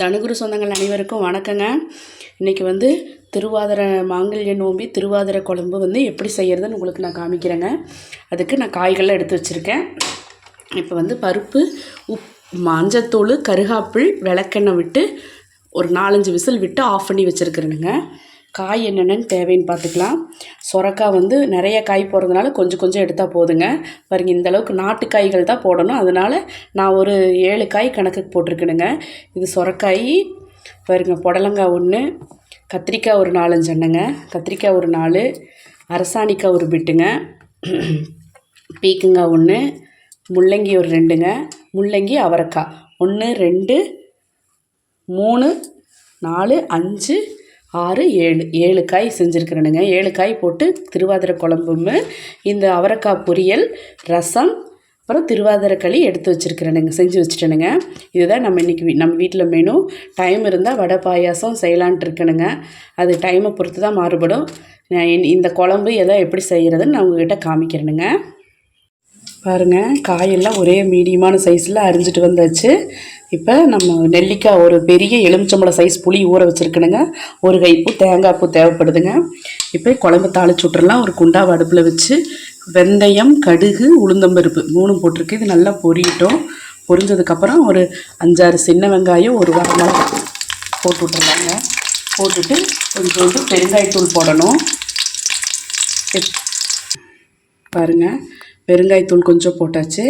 தனுகுரு சொந்தங்கள் அனைவருக்கும் வணக்கங்க. இன்றைக்கி வந்து திருவாதிர மாங்கல்ய நோம்பி திருவாதிர குழம்பு வந்து எப்படி செய்கிறதுன்னு உங்களுக்கு நான் காமிக்கிறேங்க. அதுக்கு நான் காய்கள்லாம் எடுத்து வச்சுருக்கேன். இப்போ வந்து பருப்பு உப் மஞ்சத்தூள் கருகாப்பிள் விளக்கெண்ணெய் விட்டு ஒரு நாலஞ்சு விசில் விட்டு ஆஃப் பண்ணி வச்சுருக்குறேனுங்க. காய் என்னென்னு தேவைன்னு பார்த்துக்கலாம். சொரக்காய் வந்து நிறைய காய் போடுறதுனால கொஞ்சம் கொஞ்சம் எடுத்தால் போதுங்க. பாருங்க இந்த அளவுக்கு நாட்டு காய்கள் தான் போடணும். அதனால் நான் ஒரு ஏழு காய் கணக்குக்கு போட்டிருக்கணுங்க இது சொரக்காய் பாருங்க புடலங்காய் ஒன்று கத்திரிக்காய் ஒரு நாலஞ்சு எண்ணெங்க கத்திரிக்காய் ஒரு நாலு அரசாணிக்காய் ஒரு பிட்டுங்க. பீக்கங்காய் ஒன்று முள்ளங்கி ஒரு ரெண்டுங்க. முள்ளங்கி அவரைக்காய். ஒன்று ரெண்டு மூணு நாலு அஞ்சு ஆறு ஏழு ஏழு காய் செஞ்சுருக்கிறேனுங்க. ஏழு காய் போட்டு திருவாதிரை குழம்பும் இந்த அவரைக்காய் பொரியல் ரசம் அப்புறம் திருவாதிரை களி எடுத்து வச்சுருக்கிறேனுங்க. செஞ்சு வச்சுட்டேனுங்க. இதுதான் நம்ம இன்றைக்கி நம்ம வீட்டில் மெனு டைம் இருந்தால் வடை பாயாசம் செய்யலான்ட்டு இருக்கணுங்க அது டைமை பொறுத்து தான் மாறுபடும். நான் இந்த- இந்த குழம்பு எதை எப்படி செய்கிறதுன்னு நான் உங்ககிட்ட காமிக்கிறேனுங்க. பாருங்கள் காயெல்லாம் ஒரே மீடியமான சைஸில் அரிஞ்சிட்டு வந்தாச்சு. இப்போ நம்ம நெல்லிக்காய் ஒரு பெரிய எலுமிச்சம்பழம் சைஸ் புளி ஊற வச்சுருக்கணுங்க. ஒரு கைப்பூ தேங்காய் பூ தேவைப்படுதுங்க. இப்போ குழம்பு தாளிச்சு விட்றலாம் ஒரு குண்டாவை அடுப்பில் வச்சு வெந்தயம் கடுகு உளுந்தம்பருப்பு மூணும் போட்டிருக்கு. இது நல்லா பொரியட்டும். பொரிஞ்சதுக்கப்புறம் ஒரு அஞ்சாறு சின்ன வெங்காயம் ஒரு வரமிளகா போட்டு விட்றலாங்க போட்டுட்டு கொஞ்சோண்டு பெருங்காயத்தூள் போடணும். பாருங்கள் பெருங்காயத்தூள் கொஞ்சம் போட்டாச்சு.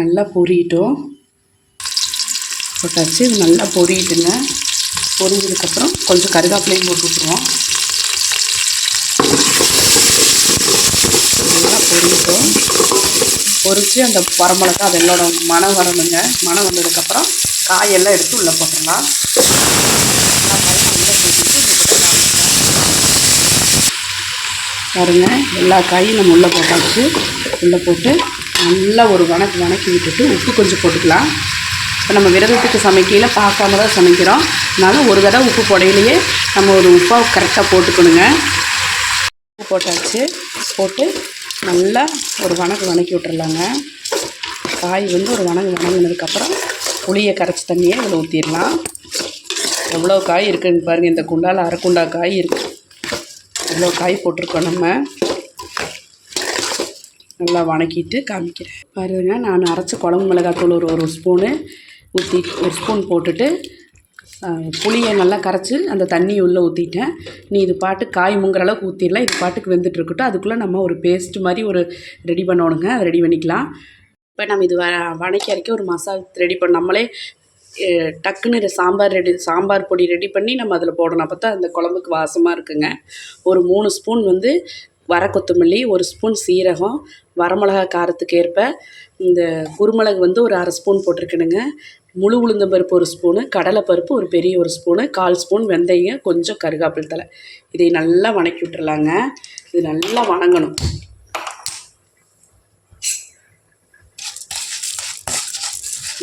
நல்லா பொரியட்டும். போட்டாச்சு. இது நல்லா பொரியுதுங்க. பொரிஞ்சதுக்கப்புறம் கொஞ்சம் கருவேப்பிலையும் போட்டு விட்ருவோம் நல்லா பொரியட்டும் பொரித்து அந்த வரமிளகா அதெல்லோட மனம் வரணுங்க. மனம் வந்ததுக்கப்புறம் காயெல்லாம் எடுத்து உள்ளே போட்டுடலாம். உள்ளே பாருங்க எல்லா காயும் நம்ம உள்ளே போட்டாச்சு. உள்ளே போட்டு நல்லா ஒரு வணக்கு வணக்கி விட்டுட்டு உப்பு கொஞ்சம் போட்டுக்கலாம். இப்போ நம்ம விரதத்துக்கு சமைக்கையில் பார்க்காம தான் சமைக்கிறோம். அதனால் ஒரு தடவை உப்பு போடையிலேயே நம்ம ஒரு உப்பாக கரெக்டாக போட்டுக்கணுங்க. உப்பு போட்டாச்சு. போட்டு நல்லா ஒரு வணக்கு வணக்கி விட்டுறலாங்க. காய் வந்து ஒரு வணங்கு வணங்கினதுக்கப்புறம் புளியை கரைச்சி தண்ணியை இதில் ஊற்றிடலாம் எவ்வளோ காய் இருக்குன்னு பாருங்கள் இந்த குண்டால் அரை குண்டா காய் இருக்குது இவ்வளோ காய் போட்டிருக்கோம் நம்ம. நல்லா வணக்கிட்டு காமிக்கிறேன். பாருங்க நான் அரைச்ச குழம்பு மிளகாத்தூள் ஒரு ஒரு ஸ்பூனு. ஊற்றி ஒரு ஸ்பூன் போட்டுட்டு புளியை நல்லா கரைச்சி அந்த தண்ணியை உள்ளே ஊற்றிட்டேன் நீ இது பாட்டு காய் முங்குற அளவுக்கு ஊற்றிடலாம் இது பாட்டுக்கு வெந்துட்டு இருக்கட்டும். அதுக்குள்ளே நம்ம ஒரு பேஸ்ட் மாதிரி ஒரு ரெடி பண்ணணுங்க. அதை ரெடி பண்ணிக்கலாம். இப்போ நம்ம இது வ வணக்கி அரைக்க ஒரு மசால் ரெடி பண்ண நம்மளே டக்குன்னு சாம்பார் ரெடி சாம்பார் பொடி ரெடி பண்ணி நம்ம அதில் போடணும். அப்போ தான் அந்த குழம்புக்கு வாசமாக இருக்குங்க. ஒரு மூணு ஸ்பூன் வந்து வர கொத்தமல்லி ஒரு ஸ்பூன் சீரகம் வரமிளகா காரத்துக்கு ஏற்ப இந்த குருமிளகு வந்து ஒரு அரை ஸ்பூன் போட்டிருக்கணுங்க. முழு உளுந்தம்பருப்பு ஒரு ஸ்பூனு கடலைப்பருப்பு ஒரு பெரிய ஒரு ஸ்பூனு கால் ஸ்பூன் வெந்தயம் கொஞ்சம் கருகாப்பில் தலை இதை நல்லா வணக்கி விட்டுறலாங்க. இது நல்லா வணங்கணும்.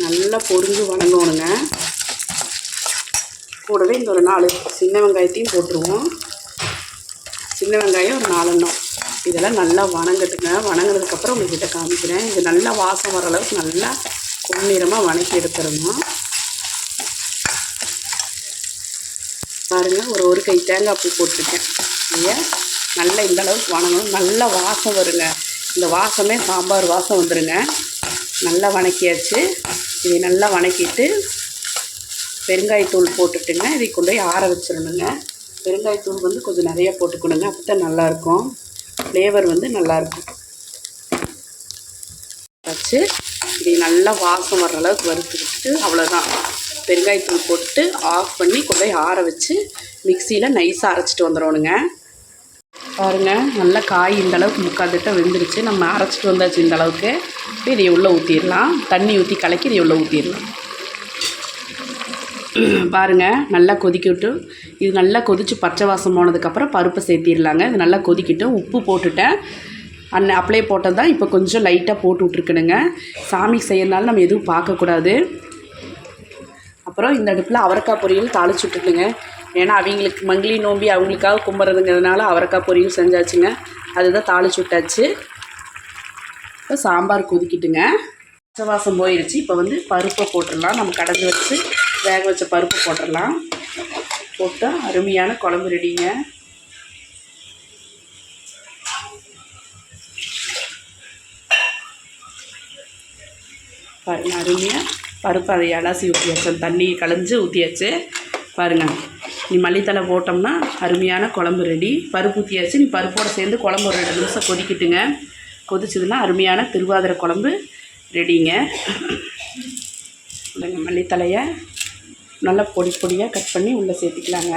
நல்லா பொறிஞ்சு வணங்கணுங்க. கூடவே இந்த ஒரு நாலு சின்ன வெங்காயத்தையும் போட்டுருவோம். சின்ன வெங்காயம் ஒரு நாலெண்ணம். இதெல்லாம் நல்லா வணங்கட்டுங்க. வணங்கினதுக்கப்புறம் உங்கள்கிட்ட காமிக்கிறேன். இது நல்லா வாசம் வர அளவுக்கு நல்லா பொன்னிறமாக வணக்கி எடுத்துடணும். பாருங்கள் ஒரு ஒரு கை தேங்காய் பூ போட்டிருக்கேன். இல்லையா நல்லா இந்த அளவுக்கு வணங்கணும். நல்லா வாசம் வருங்க. இந்த வாசமே சாம்பார் வாசம் வந்துடுங்க நல்லா வணக்கியாச்சு. இதை நல்லா வணக்கிட்டு பெருங்காயத்தூள் போட்டுட்டுங்க. இதை கொண்டு போய் ஆற வச்சிடணுங்க. பெருங்காயத்தூள் வந்து கொஞ்சம் நிறையா போட்டுக்கணுங்க. அப்போ தான் நல்லாயிருக்கும். ஃப்ளேவர் வந்து நல்லாயிருக்கும். வச்சு இதை நல்லா வாசம் வர்ற அளவுக்கு வறுத்துக்கிட்டு அவ்வளோதான் பெருங்காயத்தூள் போட்டு ஆஃப் பண்ணி கொண்டு போய் ஆற வச்சு மிக்சியில் நைஸாக அரைச்சிட்டு வந்துடணுங்க. பாருங்கள் நல்லா காய் இந்த அளவுக்கு முக்கால் வெந்துருச்சு. நம்ம அரைச்சிட்டு வந்தாச்சு இந்த அளவுக்கு. இப்போ இதை உள்ளே ஊற்றிடலாம் தண்ணி ஊற்றி கலக்கி இதை உள்ளே ஊற்றிடலாம் பாருங்க நல்லா கொதிக்கட்டும். இது நல்லா கொதித்து பச்சை வாசம் போனதுக்கப்புறம் பருப்பை சேர்த்திடலாங்க. இது நல்லா கொதிக்கட்டும். உப்பு போட்டுட்டேன். அன்ன அப்ளை போட்டது தான் இப்போ கொஞ்சம் லைட்டாக போட்டு விட்ருக்கணுங்க சாமி செய்யறதுனால நம்ம எதுவும் பார்க்கக்கூடாது. அப்புறம் இந்த அடுப்பில் அவரைக்காய் பொரியல் தாளிச்சு விட்டுட்டுங்க ஏன்னா அவங்களுக்கு மங்கிலி நோம்பி அவங்களுக்காக கும்பிட்றதுங்கிறதுனால அவரைக்காய் பொரியல் செஞ்சாச்சுங்க. அதுதான் தாளிச்சு விட்டாச்சு. இப்போ சாம்பார் கொதிக்கிட்டுங்க. பச்சை வாசம் போயிடுச்சு இப்போ வந்து பருப்பை போட்டுடலாம். நம்ம கடைஞ்சி வச்சு வேக வச்ச பருப்பு போட்டுடலாம். போட்டு அருமையான குழம்பு ரெடிங்க. பாருங்க அருமையாக பருப்பு அதை அலசி ஊற்றியாச்சு தண்ணி கலைஞ்சி ஊற்றியாச்சு பாருங்கள் நீ மல்லித்தலை போட்டோம்னா அருமையான குழம்பு ரெடி. பருப்பு ஊற்றியாச்சு நீ பருப்போடு சேர்ந்து குழம்பு ஒரு ரெண்டு நிமிஷம் கொதிக்கிட்டுங்க. கொதிச்சதுன்னா அருமையான திருவாதிரை குழம்பு ரெடிங்க. இல்லைங்க மல்லித்தலையை நல்லா பொடி பொடியாக கட் பண்ணி உள்ளே சேர்த்திக்கலாங்க.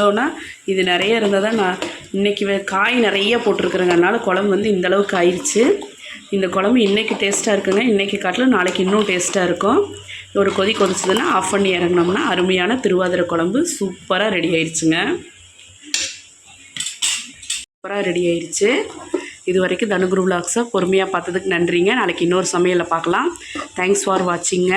எவ்வளோனா இது நிறைய இருந்தால் தான் நான் இன்றைக்கி காய் நிறைய போட்டிருக்கிறேங்கனால குழம்பு வந்து இந்த அளவுக்கு ஆயிடுச்சு இந்த குழம்பு இன்றைக்கி டேஸ்ட்டாக இருக்குங்க. இன்றைக்கி காட்டிலும் நாளைக்கு இன்னும் டேஸ்ட்டாக இருக்கும். ஒரு கொதி கொதிச்சதுன்னா ஆஃப் பண்ணி இறங்கினோம்னா அருமையான திருவாதிரை குழம்பு சூப்பராக ரெடி ஆயிடுச்சுங்க சூப்பராக ரெடி ஆயிடுச்சு இது வரைக்கும் தனுகுரு விலாக்ஸை பொறுமையாக பார்த்ததுக்கு நன்றிங்க. நாளைக்கு இன்னொரு சமையலில் பார்க்கலாம். Thanks for வாட்சிங்க